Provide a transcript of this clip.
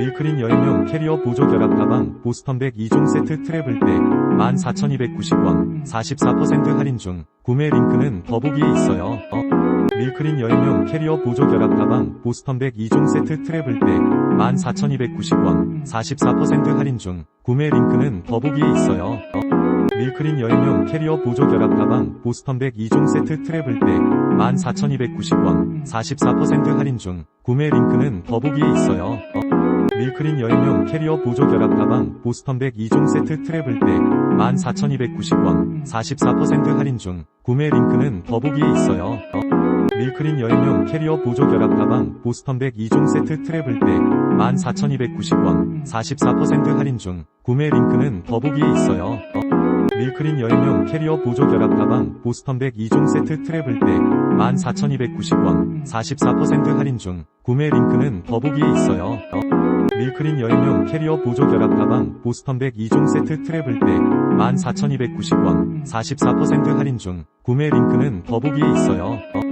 밀크린 여행용 캐리어 보조 결합 가방 보스턴백 2종 세트 트래블백 14,290원 44% 할인 중 구매 링크는 더보기에 있어요. 어? 밀크린 여행용 캐리어 보조 결합 가방 보스턴백 2종 세트 트래블백 14,290원 44% 할인 중 구매 링크는 더보기에 있어요. 어? 밀크린 여행용 캐리어 보조 결합 가방 보스턴백 2종 세트 트래블백 14,290원 44% 할인 중 구매 링크는 더보기에 있어요. 어? 밀크린 여행용 캐리어 보조 결합 가방 보스턴백 2종 세트 트래블백 14,290원 44% 할인 중 구매 링크는 더보기에 있어요. 어? 밀크린 여행용 캐리어 보조 결합 가방 보스턴백 2종 세트 트래블백 14,290원 44% 할인 중 구매 링크는 더보기에 있어요. 어? 밀크린 여행용 캐리어 보조 결합 가방 보스턴백 2종 세트 트래블백 14,290원 44% 할인 중 구매 링크는 더보기에 있어요. 어? 밀크린 여행용 캐리어 보조 결합 가방 보스턴백 2종 세트 트래블백 14,290원 44% 할인 중 구매 링크는 더보기에 있어요. 어?